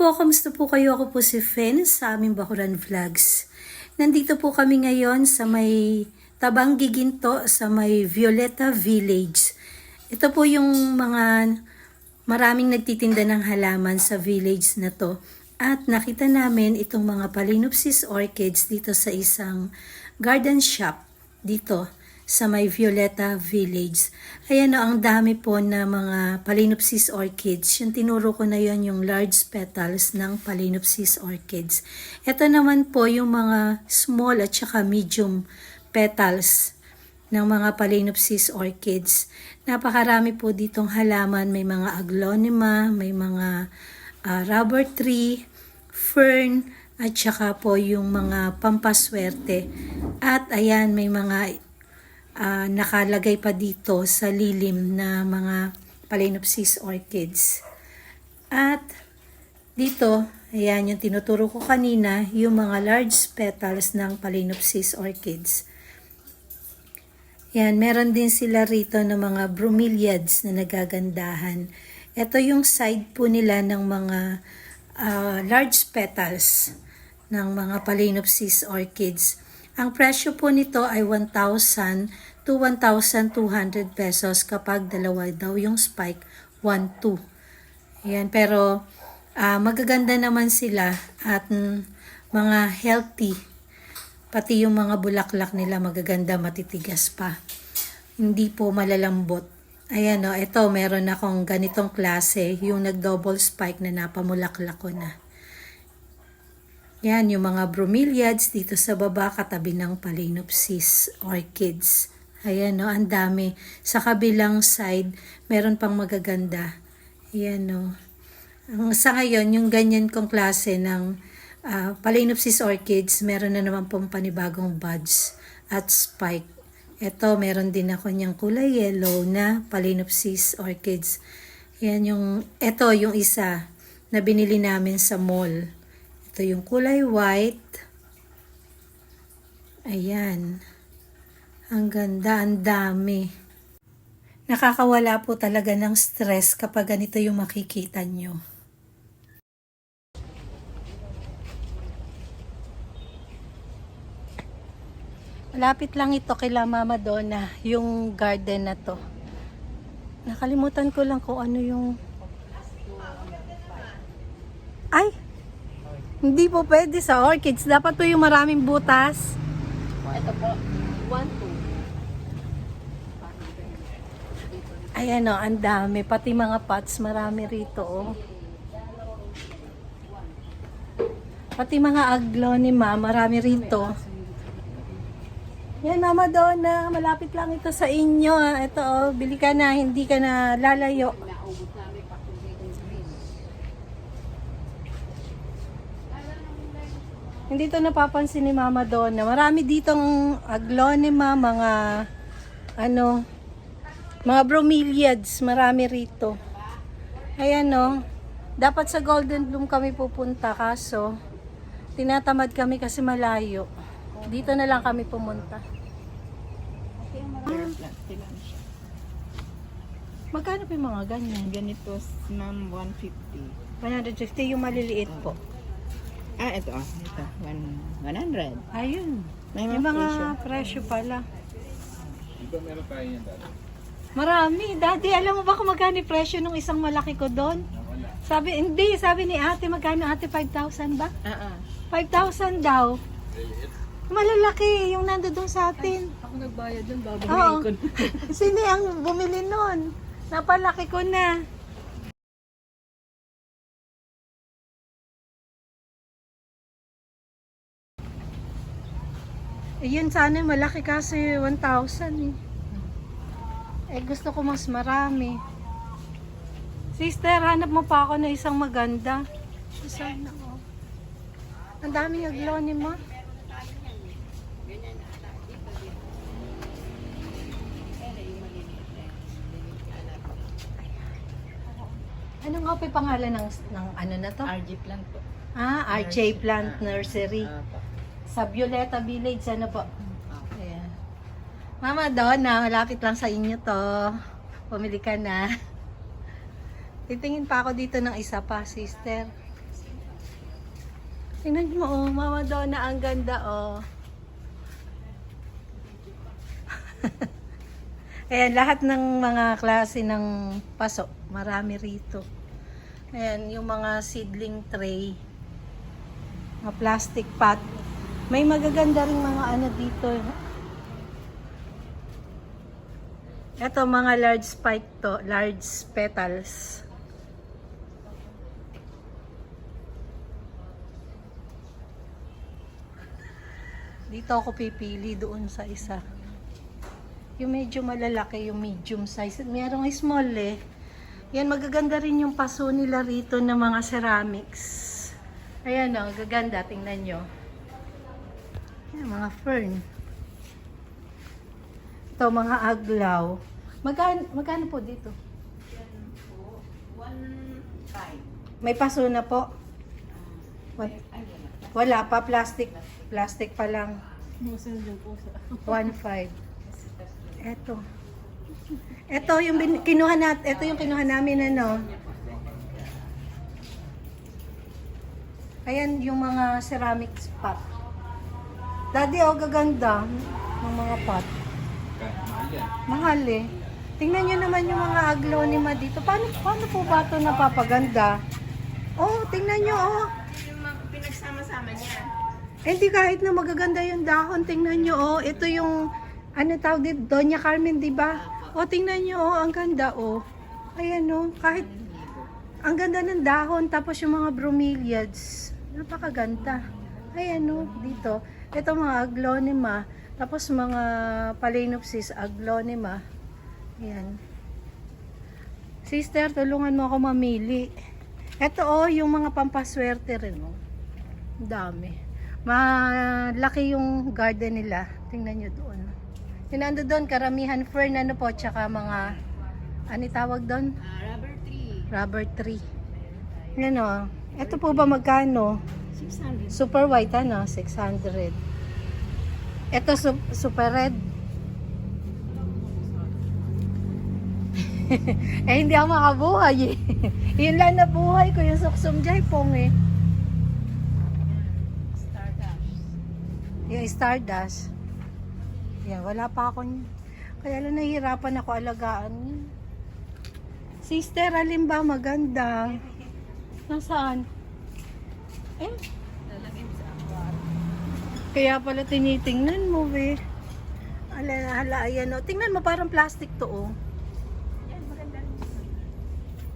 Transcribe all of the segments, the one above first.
po, kamusta po kayo? Ako po si Fen sa aming Bakuran Vlogs. Nandito po kami ngayon sa may Tabang Giginto sa may Violeta Village. Ito po yung mga maraming nagtitinda ng halaman sa village na to. At nakita namin itong mga Palinopsis orchids dito sa isang garden shop dito sa may Violeta Village. Ayan o, ang dami po na mga Palinopsis orchids. Yung tinuro ko na yon yung large petals ng Palinopsis orchids. Ito naman po yung mga small at saka medium petals ng mga Palinopsis orchids. Napakarami po ditong halaman. May mga aglonema, may mga ah, rubber tree, fern, at saka po yung mga pampaswerte. At ayan, may mga ah, nakalagay pa dito sa lilim na mga Phalaenopsis orchids. At dito, ayan yung tinuturo ko kanina, yung mga large petals ng Phalaenopsis orchids. Yan, meron din sila rito ng mga bromeliads na nagagandahan. Ito yung side po nila ng mga ah, large petals ng mga Phalaenopsis orchids. Ang presyo po nito ay 1,000 to 1,200 pesos kapag dalawa daw yung spike, 1,2. Yan, pero ah, magaganda naman sila at mga healthy. Pati yung mga bulaklak nila magaganda, matitigas pa. Hindi po malalambot. Ayan o, ito meron akong ganitong klase, yung nag-double spike na napamulaklak ko na. Yan, yung mga bromeliads dito sa baba katabi ng Phalaenopsis orchids. Ayan no, ang dami. Sa kabilang side, meron pang magaganda. Ayan no. Ang sa ngayon, yung ganyan kong klase ng ah, Phalaenopsis orchids, meron na naman pong panibagong buds at spike. Ito, meron din ako niyang kulay yellow na Phalaenopsis orchids. Yan yung, ito yung isa na binili namin sa mall. Ito yung kulay white. Ayan. Ang ganda, ang dami. Nakakawala po talaga ng stress kapag ganito yung makikita nyo. Malapit lang ito kila Mama Donna, yung garden na to. Nakalimutan ko lang kung ano yung... Ay! Hindi po pwede sa orchids. Dapat po yung maraming butas. Ito po, 1, 2. Ayan o, ang dami. Pati mga pots, marami rito oh. Pati mga aglonema, marami rito. Yan, Mama Donna, malapit lang ito sa inyo. ah. Ito oh, bili ka na, hindi ka na lalayo. Hindi to napapansin ni Mama Donna. Marami ditong aglonema, mga ano, mga bromeliads, marami rito. Ayan no. Dapat sa Golden Bloom kami pupunta kaso tinatamad kami kasi malayo. Dito na lang kami pumunta. Magkano pa yung mga ganyan? Ganito, ma'am, 150. 150 yung maliliit po. Ah, ito ah. Ito, one- 100. Ayun. May Yung mga mga presyo pala. Marami. Daddy, alam mo ba kung magkano yung presyo nung isang malaki ko doon? Sabi, hindi. Sabi ni ate, magkano ate? 5,000 ba? Ah, ah. 5,000 daw. Malalaki yung nando doon sa atin. Ako nagbayad dun, Oo. babayaran ko. Sino ang bumili nun? Napalaki ko na. Ayun, sana malaki kasi 1,000 eh. Eh, gusto ko mas marami. Sister, hanap mo pa ako na isang maganda. Sana ako. Ang daming aglonema. Ano nga pa yung pangalan ng, ng ano na to? RG plan po. Ah, RJ Plant Nursery. Po. Sa Violeta Village, ano po? Ayan. Mama Donna, malapit lang sa inyo to. Pumili ka na. Titingin pa ako dito ng isa pa, sister. Tingnan mo, oh, Mama Donna, ang ganda, oh. Ayan, lahat ng mga klase ng paso, marami rito. Ayan, yung mga seedling tray, mga plastic pot. May magaganda rin mga ano dito. Ito, mga large spike to, large petals. Dito ako pipili doon sa isa. Yung medyo malalaki, yung medium size. Merong small eh. Yan, magaganda rin yung paso nila rito ng mga ceramics. Ayan o, gaganda. Tingnan nyo. Yan, mga fern. Ito, mga aglaw. Magkano, magkano po dito? May paso na po. Wa- Wala pa, plastic. Plastic pa lang. 1.5. Eto. Ito yung bin, kinuha nat, ito yung kinuha namin ano. Ayan yung mga ceramic pot. Daddy, oh, gaganda ng mga pot. Mahal eh. Tingnan nyo naman yung mga aglonema dito. Paano, paano po ba ito napapaganda? Oh, tingnan nyo, oh. Yung pinagsama-sama niya. Eh, di kahit na magaganda yung dahon, tingnan nyo, oh. Ito yung, ano tawag dito, Doña Carmen, di ba? O, tingnan nyo, oh, ang ganda, oh. Ayan, oh, kahit, ang ganda ng dahon, tapos yung mga bromeliads. Napakaganda. Ayan, oh, dito. Ito mga aglonema, tapos mga Phalaenopsis aglonema. Ayan. Sister, tulungan mo ako mamili. Ito, oh, yung mga pampaswerte rin, oh. Dami. Malaki yung garden nila. Tingnan nyo doon. Yung nando doon, karamihan fern, ano po, tsaka mga, ano tawag doon? Ah, rubber tree. Rubber tree. Yan o. Ito po ba magkano? 600. Super white, ano? 600. Ito, su- super red. eh, hindi ako makabuhay eh. Yun lang na buhay ko, yung suksum jaipong eh. Stardust. Yung Stardust. Yan, wala pa ako. Kaya lang nahihirapan ako alagaan. Sister, alin ba maganda? Nasaan? Eh, Lalagay mo sa aquarium. kaya pala tinitingnan mo, be. Ala, hala, ayan o. Tingnan mo, parang plastic to, oh. Yan, maganda rin.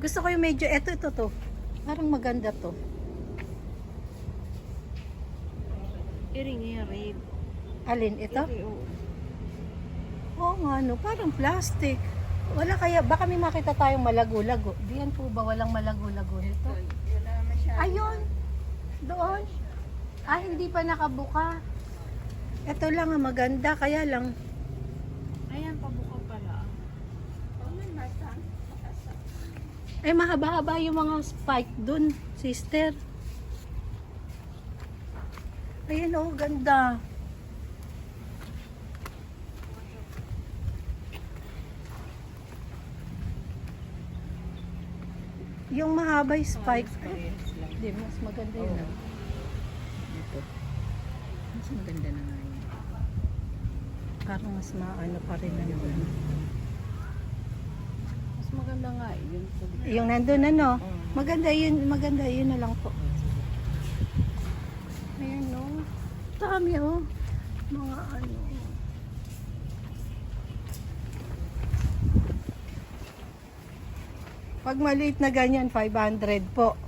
Gusto ko yung medyo, eto, ito, to. Parang maganda to. Iring-iring. Alin, ito? oo. Oo nga, no. Parang plastic. Wala kaya, baka may makita tayong malago-lago. Diyan po ba walang malago-lago nito? Wala masyado. Ayun! Doon. Ah, hindi pa nakabuka. Ito lang ang maganda, kaya lang. Ayan, pabuka pala. Eh, mahaba-haba yung mga spike dun, sister. Ayan, oh, ganda. Yung mahaba yung spike. Hindi, mas maganda yun. ah. Ito. Mas maganda na nga yun. Parang mas maano pa rin ano. ano. Mas maganda nga yun. Yung nandun ano, maganda yun, maganda yun na lang po. Ayan no. Dami oh. Mga ano. Pag maliit na ganyan, 500 po.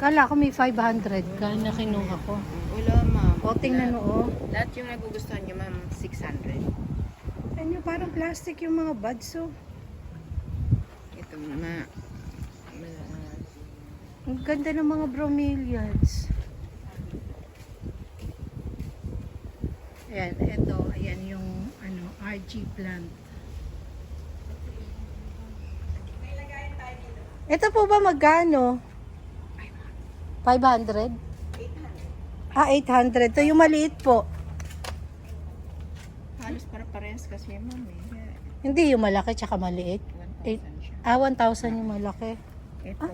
Kala ko may 500 ka na kinuha ko. Wala ma'am. O, tingnan mo oh. Lahat yung nagugustuhan niyo ma'am, 600. Ano, parang plastic yung mga buds oh. Ito ma Ang ganda ng mga bromeliads. Ayan, ito, ayan yung ano, RG plant. Ito po ba magkano? 500? Ah, 800. Ito yung maliit po. halos para parehas kasi ma'am eh. Hindi yung malaki tsaka maliit. Eight. 1,000 siya. Ah, 1,000 yung malaki. Ito,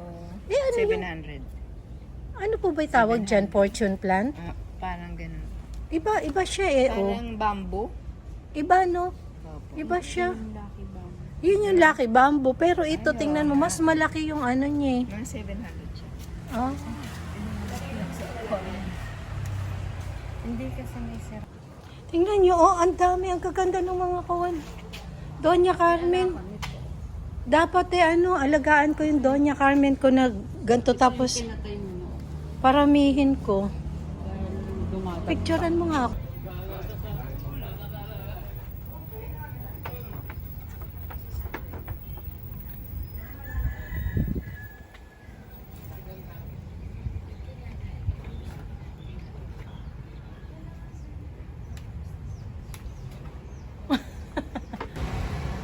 Eh, ano yun? 700. Ano po ba yung tawag dyan? Fortune plant? Ah, parang ganun. Iba, iba siya eh. Oh. Parang bamboo. Iba no? Iba siya. Yun yung lucky bamboo. Pero ito, tingnan mo, mas malaki yung ano niya eh. Mga 700 siya. Oh. Hindi kasi may sir. Tingnan nyo, oh, ang dami, ang gaganda ng mga kawan. Doña Carmen. Dapat eh, ano, alagaan ko yung Doña Carmen ko na ganito tapos paramihin ko. Picturean mo nga ako.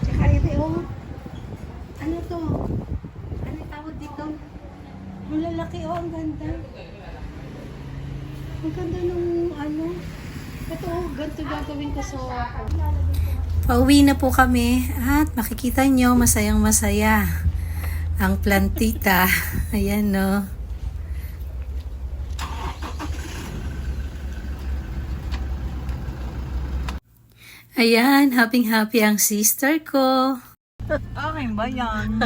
Tsaka ito, oh. Ano to? Ano tawag dito? Ang lalaki, oh. Ang ganda. Ang ganda nung ano. Ito, oh. Ganito gagawin ko sa ako. Pauwi na po kami at makikita nyo masayang masaya ang plantita. Ayan no. Ayan, happy-happy ang sister ko. Okay ba yan?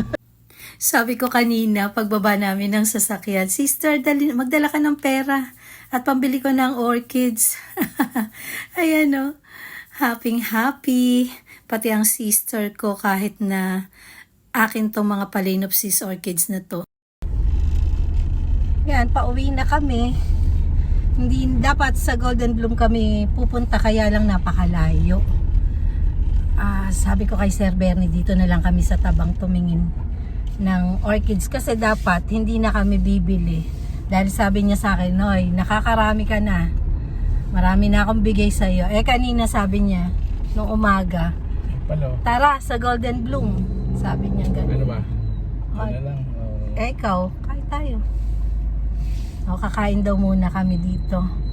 Sabi ko kanina, pagbaba namin ng sasakyan, Sister, dali, magdala ka ng pera at pambili ko ng orchids. Ayan o. Happy happy. Pati ang sister ko kahit na akin tong mga Phalaenopsis orchids na to. Yan, pauwi na kami. Hindi dapat sa Golden Bloom kami pupunta kaya lang napakalayo. Ah, sabi ko kay Sir Bernie dito na lang kami sa tabang tumingin ng orchids kasi dapat hindi na kami bibili. Dahil sabi niya sa akin, Noy, nakakarami ka na. Marami na akong bigay sa iyo. Eh kanina sabi niya, nung umaga, Palo, tara sa Golden Bloom. Sabi niya ano ganun. ba? Ay. Ano lang? oh, Eh ikaw, kain tayo. O, kakain daw muna kami dito.